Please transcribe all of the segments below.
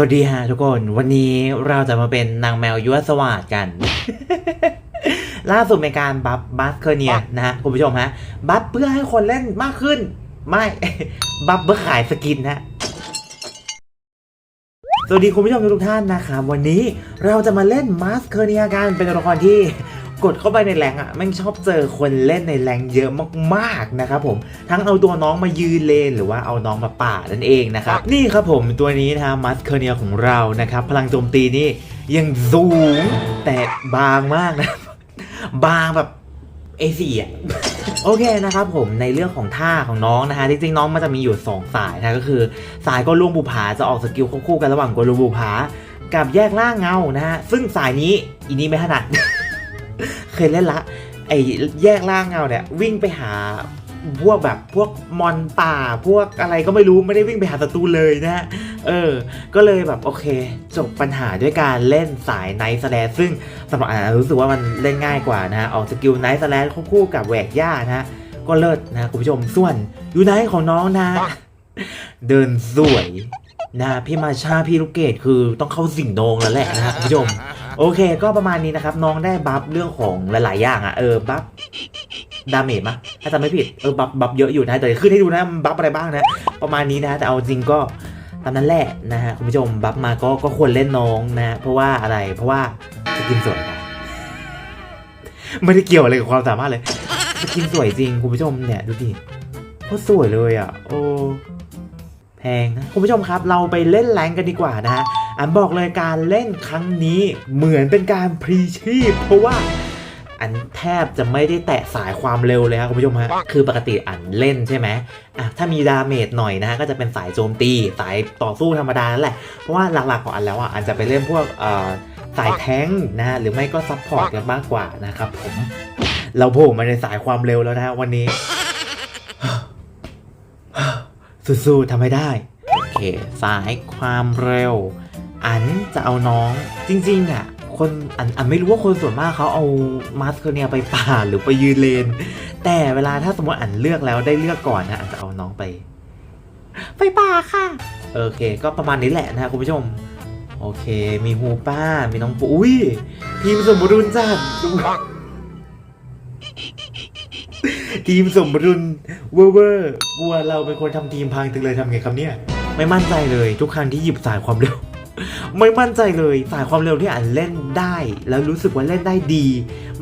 สวัสดีฮะทุกคนวันนี้เราจะมาเป็นนางแมวยั่วสวาดกัน ล่าสุดเป็นการบัฟบัฟเคอร์เนียนะฮะคุณผู้ชมฮะ บัฟเพื่อให้คนเล่นมากขึ้น ไม่ บัฟเพื่อขายสกินฮะสวัสดีคุณผู้ชมทุกท่านนะครับวันนี้เราจะมาเล่นมาสเคอร์เนียกันเป็นตัวละครที่ กดเข้าไปในแรงอะแม่งชอบเจอคนเล่นในแรงเยอะมากๆนะครับผมทั้งเอาตัวน้องมายืนเลน หรือว่าเอาน้องมาป่าดนั่นเองนะครับนี่ครับผมตัวนี้นะฮะมัสเคอร์เนียของเรานะครับพลังโจมตีนี่ยังสูงแต่บางมากนะบางแบบเอซีอะโอเคนะครับผมในเรื่องของท่าของน้องนะฮะจริงๆน้องมันจะมีอยู่ 2 สายนะก็คือ สายก็ลุงบุผาจะออกสกิลควบคู่กันระหว่างกลุงบุผากับแยกล่างเงานะฮะซึ่งสายนี้อีนี้ไม่ถนัด เคยเล่นละ ไอ้แยกล่างเงาเนี่ย วิ่งไปหาพวกแบบพวกมอนป่าพวกอะไรก็ไม่รู้ไม่ได้วิ่งไปหาศัตรูเลยนะ เออ ก็เลยแบบโอเค จบปัญหาด้วยการเล่นสายไนท์สแลซึ่งสำหรับอ่านรู้สึกว่ามันเล่นง่ายกว่านะออกสกิลไนท์สแลควบคู่กับแหวกหญ้านะ ก็เลิศนะคุณผู้ชมส่วนยูไนท์ของน้องนะ เดินสวยนะพี่มาชาพี่ลูกเกดคือต้องเข้าสิ่งโดงแล้วแหละนะคุณผู้ชม โอเค ก็ประมาณนี้นะครับ น้องได้บัฟเรื่องของหลาย ๆ อย่างอะ่ะ เออ บัฟดาเมจมะถ้าจำไม่ผิด เออ บัฟบัฟเยอะอยู่นะ แต่ขึ้นให้ดูนะ บัฟอะไรบ้างนะ ประมาณนี้นะ แต่เอาจริงก็ตามนั้นแหละนะฮะ คุณผู้ชม บัฟมาก็ก็ควรเล่นน้องนะ เพราะว่าอะไร เพราะว่าสกินสวยไม่ได้เกี่ยวอะไรกับความสามารถเลยสกินสวยจริง คุณผู้ชมเนี่ยดูดิโคตรสวยเลยอะ โอ้ แพงนะ คุณผู้ชมครับ เราไปเล่นแรงกันดีกว่านะฮะ อันบอกเลยการเล่นครั้งนี้เหมือนเป็นการพรีชีพ เพราะว่าอันแทบจะไม่ได้แตะสายความเร็วเลยครับคุณผู้ชมฮะคือปกติอันเล่นใช่ไหมอะถ้ามีดาเมจหน่อยนะฮะก็จะเป็นสายโจมตี สายต่อสู้ธรรมดานั่นแหละ เพราะว่าหลักๆของอันแล้วอะอันจะไปเล่นพวกเอ่อสายแท้งนะฮะหรือไม่ก็ซับพอร์ตกันมากกว่านะครับผมเราโผล่มาในสายความเร็วแล้วนะฮะวันนี้สู้ๆทำให้ได้ โอเค สายความเร็ว อันจะเอาน้องจริงๆอะคนอันอันไม่รู้ว่าคนส่วนมากเขาเอามาสคอเนียไปป่าหรือไปยืนเลน แต่เวลาถ้าสมมติอันเลือกแล้วได้เลือกก่อนนะอันจะเอาน้องไป ไปป่าค่ะ โอเค ก็ประมาณนี้แหละนะคุณผู้ชม โอเค มีฮูป้า มีน้องปุ้ยทีมสมบรุนจัดทีมสมบรุนเวอร์เวอร์กลัวเราเป็นคนทำทีมพังจังเลยทำไงครับเนี่ย ไม่มั่นใจเลยทุกครั้งที่หยิบสายความเร็ว ไม่มั่นใจเลยสายความเร็วที่อ่านเล่นได้ แล้วรู้สึกว่าเล่นได้ดี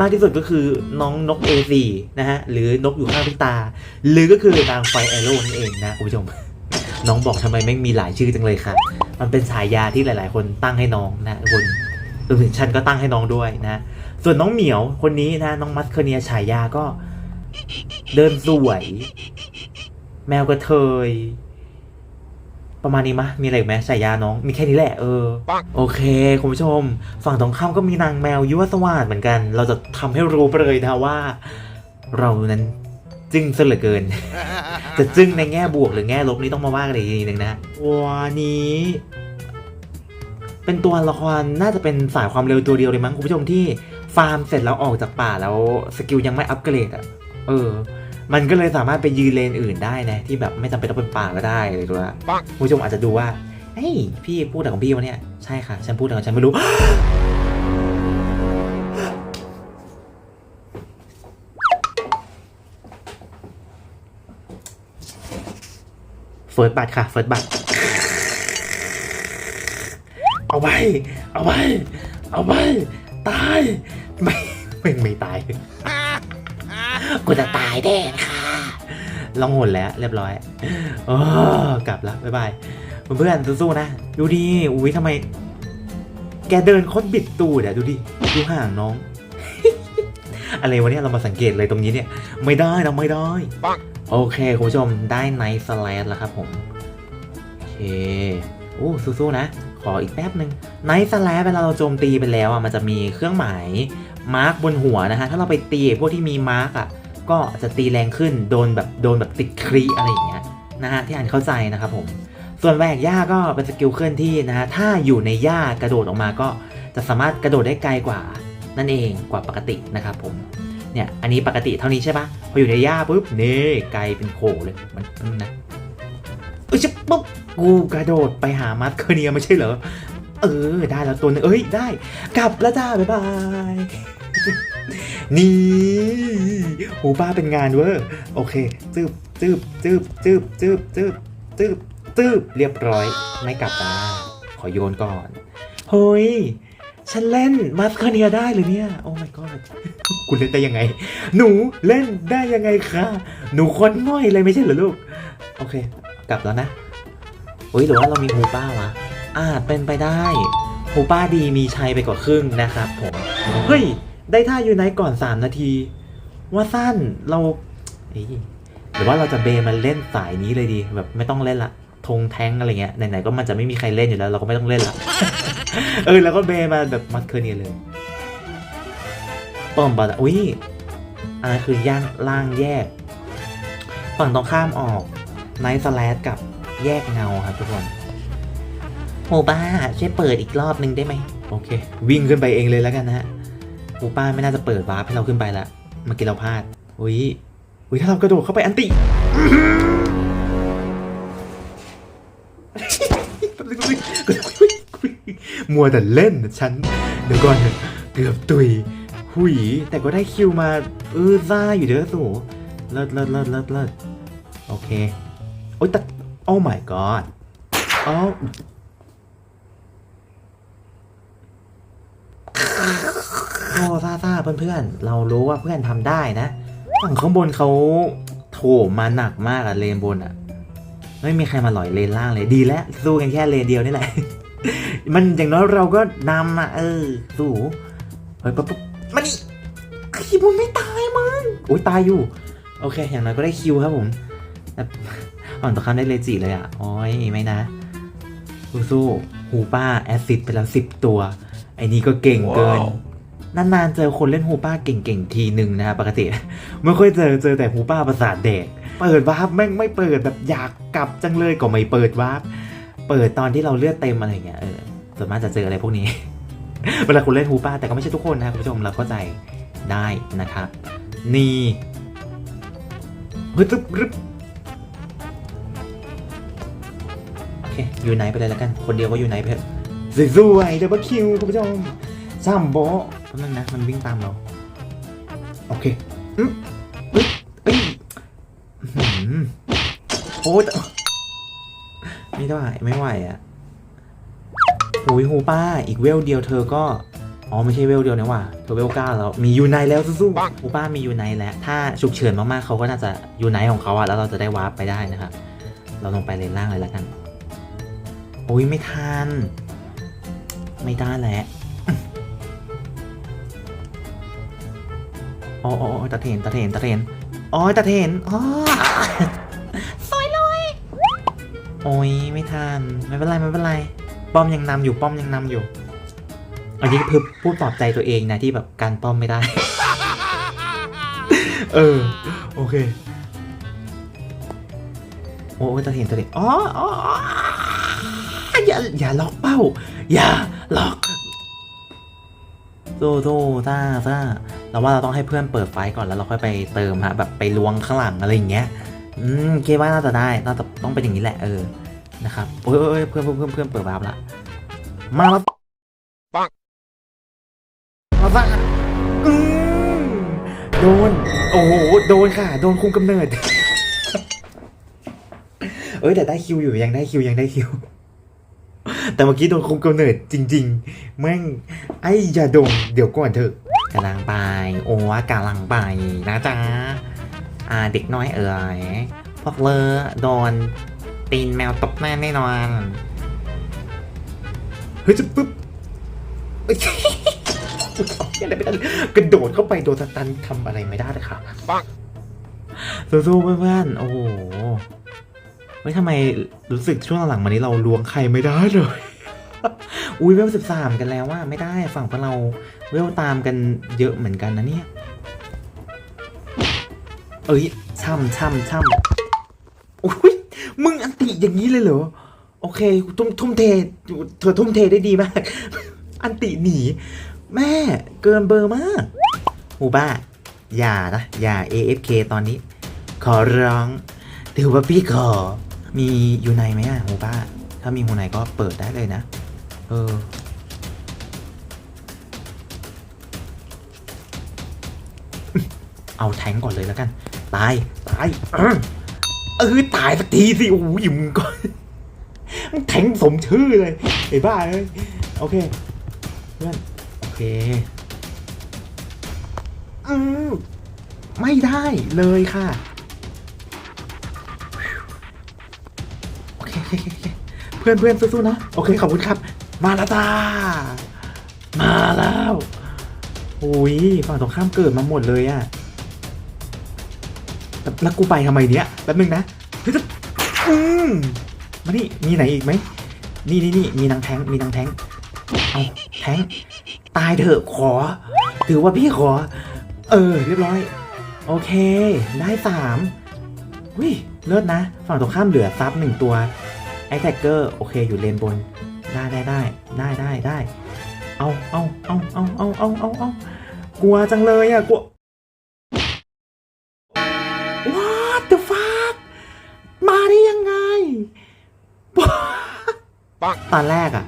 มากที่สุดก็คือน้องนก A4 นะฮะ หรือนกอยู่ข้างพี่ตา หรือก็คือนางไฟแอโร่นั่นเองนะคุณผู้ชม น้องบอกทำไมแม่มีหลายชื่อจังเลยค่ะ มันเป็นฉายาที่หลาย ๆ คนตั้งให้น้องนะคนรวมถึงฉันก็ตั้งให้น้องด้วยนะ ส่วนน้องเหมียวคนนี้นะน้องมัสเคเนียฉายาก็ เดินสวย แมวกระเทย ประมาณนี้มะ มีอะไรอีกไหมฉายาน้อง มีแค่นี้แหละ เออ โอเค คุณผู้ชม ฝั่งตรงข้ามก็มีนางแมวยุวสวาดเหมือนกัน เราจะทำให้รู้ไปเลยนะว่า เรานั้นจึ้งซะเหลือเกิน จะจึ้งในแง่บวกหรือแง่ลบนี่ต้องมาว่ากันอีกทีหนึ่งนะวันนี้ เป็นตัวละครน่าจะเป็นสายความเร็วตัวเดียวเลยมั้งคุณผู้ชมที่ฟาร์มเสร็จแล้วออกจากป่าแล้วสกิลยังไม่อัปเกรดอะ เออ มันก็เลยสามารถไปยืนเลนอื่นได้นะ ที่แบบไม่จำเป็นต้องเป็นป่าก็ได้เลยตัวละคุณผู้ชมอาจจะดูว่าเฮ้ยพี่พูดแต่ของพี่วะเนี่ย ใช่ค่ะฉันพูดแต่ของฉันไม่รู้ เฟิร์สบัตค่ะ เฟิร์สบัตเอาไว้ เอาไว้ เอาไว้ ตาย ไม่ไม่ไม่ตาย กูจะตายแน่ค่ะลองหนแล้วเรียบร้อยโอ้กลับแล้วบ๊ายบายเพื่อนๆสู้ๆนะ ดูดิอุ้ยทำไม แกเดินคตรบิดตูดอะดูดิดูห่างน้อง อะไรวะเนี่ยเรามาสังเกตเลยตรงนี้เนี่ย ไม่ได้นะไม่ได้โอเคคุณผู้ชมได้ไนท์สไลดแล้วครับผมโอเคโอ้สู้ๆนะ ขออีกแป๊บหนึ่งไนท์สแลปเวลาเราโจมตีไปแล้วอะมันจะมีเครื่องหมายมาร์กบนหัวนะฮะถ้าเราไปตีพวกที่มีมาร์กอะ ก็จะตีแรงขึ้นโดนแบบโดนแบบติดครีอะไรอย่างเงี้ยนะฮะที่อ่านเข้าใจนะครับผม ส่วนแหวกหญ้าก็เป็นสกิลเคลื่อนที่นะฮะถ้าอยู่ในหญ้ากระโดดออกมาก็จะสามารถกระโดดได้ไกลกว่านั่นเองกว่าปกตินะครับผมเนี่ยอันนี้ปกติเท่านี้ใช่ปะพออยู่ในหญ้าปุ๊บนี่ไกลเป็นโขเลยมันมันนะเอ้ยชิปุ๊บกูกระโดดไปหามัดเคเนียไม่ใช่เหรอเออได้แล้วตัวหนึงเอ้ยได้ กลับแล้วจ้าบ๊ายบาย นี่หูป้าเป็นงานเวอร์โอเคจืบจืบจืบจืบจืบจืบจืบจืบเรียบร้อย ไม่กลับจ้าขอโยนก่อนเฮ้ยฉันเล่นมัสคาเนียได้เลยเนี่ย โอ้ my god คุณเล่นได้ยังไง หนูเล่นได้ยังไงคะหนูคนง่อยเลยไม่ใช่เหรอลูก โอเค กลับแล้วนะอุ้ยหรือว่าเรามีฮูป้าวะอาจเป็นไปได้ฮูป้าดีมีชัยไปกว่าครึ่งนะครับผม เฮ้ย ได้ท่าอยู่ไหนก่อน 3 นาที ว่าสั้นเราเอ้ยหรือว่าเราจะเบมันเล่นสายนี้เลยดี แบบไม่ต้องเล่นละธงแท้งอะไรเงี้ยไหนๆก็มันจะไม่มีใครเล่นอยู่แล้ว เราก็ไม่ต้องเล่นละเออแล้วก็เบมาแบบมัดเคอร์เนียเลยป้อมบอลอุ้ยอันนั้นคือย่างล่างแยก ฝั่งตรงข้ามออกไนท์สแลดกับแยกเงาครับทุกคนโหป้าช่วยเปิดอีกรอบนึงได้ไหมโอเค วิ่งขึ้นไปเองเลยแล้วกันนะฮะ โหป้าไม่น่าจะเปิดวาร์ปให้เราขึ้นไปละเมื่อกี้เราพลาดอุ้ยอุ้ยถ้าเรากระโดดเข้าไปอันติมัวแต่เล่นนะฉันเดี๋ยวก่อนเถอะเกือบตุยหุยแต่ก็ได้คิวมาเออซ่าอยู่เด้อสูเลิศเลิศเลิศเลิศเลิศโอเค โอ๊ยแต่โอ้ my god อ๋อ โอ้ซ่าซ่าเพื่อนๆ เรารู้ว่าเพื่อนทำได้นะ ฝั่งข้างบนเขาโถมมาหนักมากอะเลนบนอะไม่มีใครมาหลอยเลนล่างเลยดีแล้วสู้กันแค่เลนเดียวนี่แหละ มันอย่างน้อยเราก็นำอะเออสู้เฮ้ยปุ๊บมานี่ขี้บุญไม่ตายมึงโอ้ยตายอยู่ โอเค อย่างน้อยก็ได้คิวครับผมแต่ฝั่งตรงข้ามได้เลจิเลยอะโอ้ยไม่นะสู้ๆหูป้าแอซซิดไปแล้วสิบตัวไอ้นี่ก็เก่งเกิน นานๆเจอคนเล่นฮูป้าเก่งๆ ทีหนึ่งนะปกติ ไม่ค่อยเจอเจอแต่ฮูป้าประสาทแดกเปิดวาร์ปแม่งไม่เปิดแบบอยากกลับจังเลยก็ไม่เปิดวาร์ปเปิดตอนที่เราเลือดเต็มอะไรเงี้ยเออส่วนมากจะเจออะไรพวกนี้ เวลาคุณเล่นฮูป้าแต่ก็ไม่ใช่ทุกคนนะคุณผู้ชมเราเข้าใจได้นะครับ นี่ฮึบรึบรึบโอเคอยู่ไหนไปเลยแล้วกัน คนเดียวก็อยู่ไหนเถอะสวยๆเดบับคิวคุณผู้ชมซัมโบ ป๊บนึงนะ มันวิ่งตามเรา โอเคอืมเอ้ยเอ้ยอื้อหือโอ้ยแต่ไม่ได้ไม่ไหวอะหุยหูป้า อีกเวลเดียวเธอก็ อ๋อ ไม่ใช่เวลเดียวนะว่ะเธอเวลเก้าแล้ว มียูไนแล้วสู้ๆหูป้ามียูไนแล้ว ถ้าฉุกเฉินมากๆเขาก็น่าจะยูไนของเขาอะแล้วเราจะได้วาร์ปไปได้นะครับ เราลงไปเลนล่างเลยแล้วกัน โอ้ยไม่ทัน ไม่ได้แล้ว โอ้โอ้โอ้ตะเทนตะเทนตะเทนโอ้ยตะเทนอ๋อสวยเลยโอ้ยไม่ทันไม่เป็นไรไม่เป็นไร ป้อมยังนำอยู่ป้อมยังนำอยู่อันนี้คือพูดปลอบใจตัวเองนะที่แบบการป้อมไม่ได้ เออ โอเค โอ้ยตะเทนตะเทนอ๋ออ๋ออ๋ออย่าอย่าล็อกเป้า อย่าล็อกโตโตซ่าซ่า เราว่าเราต้องให้เพื่อนเปิดไฟก่อนแล้วเราค่อยไปเติมฮะแบบไปล้วงข้างหลังอะไรอย่างเงี้ยอืมคิดว่าน่าจะได้น่าจะต้องเป็นอย่างนี้แหละเออนะครับโอ้ยโอ้ยโอ้ยเพื่อนเพื่อนเพื่อนเพื่อนเปิดวาร์ปละมาแล้วปังมาซ่าอืมโดนโอ้โหโดนค่ะ โดนคุมกำเนิดเอ้ยแต่ได้คิวอยู่ยังได้คิวยังได้คิว แต่เมื่อกี้โดนคุมกำเนิดจริง ๆ แม่งไอ้ยาดมเดี๋ยวก่อนเถอะ กำลังไป โอ้ว่ากำลังไปนะจ๊ะอ่าเด็กน้อยเอ๋ยพวกเลอโดนตีนแมวตบหน้าแน่นอนเฮ้ยจะปุ๊บเอ้ยอะไรไม่ได้กระโดดเข้าไปโดนสตันทำอะไรไม่ได้เลยค่ะปังสู้ๆเพื่อนๆโอ้โหเฮ้ยทำไมรู้สึกช่วงหลังมานี้เราล้วงใครไม่ได้เลย อุ้ยเวลสิบสามกันแล้วว่าไม่ได้ฝั่งพวกเราเวลตามกันเยอะเหมือนกันนะเนี่ย เอ้ยช่ำช่ำช่ำอุ้ยมึงอันติอย่างนี้เลยเหรอ โอเค ทุ่มทุ่มเทเธอทุ่มเทได้ดีมาก อันติหนี แม่เกินเบอร์มากหูบ้า อย่านะ อย่า AFK ตอนนี้ ขอร้องถือว่าพี่ขอ มีอยู่ในไหมอะโมบ้า ถ้ามีโมไนก็เปิดได้เลยนะ เออ เอาแทงก่อนเลยแล้วกัน ตาย ตาย เออตายสักทีสิโอ้โหยิมงก่อนมึงแทงสมชื่อเลยไอ้บ้าเลยโอเค เพื่อน โอเคอืมไม่ได้เลยค่ะโอเคเพื่อนเพื่อนสู้ๆนะ โอเค ขอบคุณครับ มาแล้วจ้า มาแล้วโอ้ยฝั่งตรงข้ามเกิดมาหมดเลยอะแล้วแล้วกูไปทำไมเนี้ยแป๊บนึงนะเฮ้ยจะอืมมานี่มีไหนอีกไหมนี่นี่นี่มีนางแท้งมีนางแท้งเอาแท้งตายเถอะขอ ถือว่าพี่ขอ เออ เรียบร้อย โอเค ได้สามวิเลิศนะ ฝั่งตรงข้ามเหลือซับหนึ่งตัวไอแท็กเกอร์โอเคอยู่เลนบน ได้ได้ได้ได้ได้ได้เอาเอาเอาเอาเอาเอาเอาเอากลัวจังเลยอะกลัว What the fuck มาได้ยังไง ตอนแรกอะ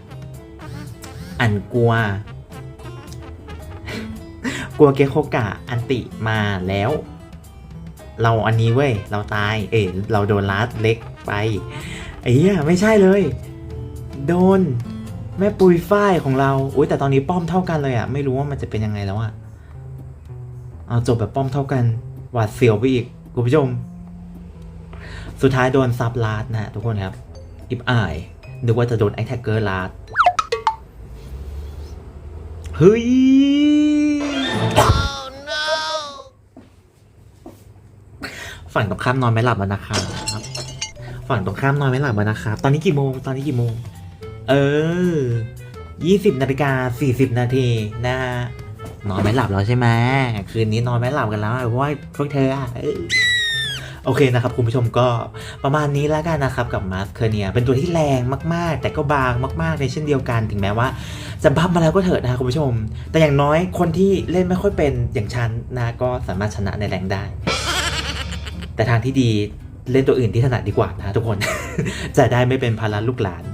อันกลัว กลัวเกโคกะอันติมาแล้ว เราอันนี้เว้ย เราตาย เอ้ยเราโดนลัดเล็กไปไอ้เหี้ยไม่ใช่เลย โดน แม่ปุยฝ้ายของเราอุ้ยแต่ตอนนี้ป้อมเท่ากันเลยอะไม่รู้ว่ามันจะเป็นยังไงแล้วอะเอาจบแบบป้อมเท่ากัน หวาดเสียวไปอีกคุณผู้ชม สุดท้ายโดนซับลาดนะทุกคนครับ อิบอายนึกว่าจะโดนไอแท็กเกอร์ลาดเฮ้ยฝั่งตรงข้ามนอนไม่หลับแล้วนะครับฝั่งตรงข้ามนอนไม่หลับแล้วนะครับ ตอนนี้กี่โมง ตอนนี้กี่โมง เออ 20นาฬิกา40 นาทีนะฮะนอนไม่หลับแล้วใช่ไหมคืนนี้นอนไม่หลับกันแล้วเพราะว่าพวกเธออะโอเคนะครับคุณผู้ชมก็ประมาณนี้แล้วกันนะครับกับมาสเคเนียเป็นตัวที่แรงมาก ๆ แต่ก็บางมาก ๆ ในเช่นเดียวกัน ถึงแม้ว่าจะบัฟมาแล้วก็เถอะนะครับคุณผู้ชม แต่อย่างน้อยคนที่เล่นไม่ค่อยเป็นอย่างฉันนะก็สามารถชนะในแรงได้ แต่ทางที่ดีเล่นตัวอื่นที่ถนัดดีกว่านะทุกคน จะได้ไม่เป็นภาระลูกหลาน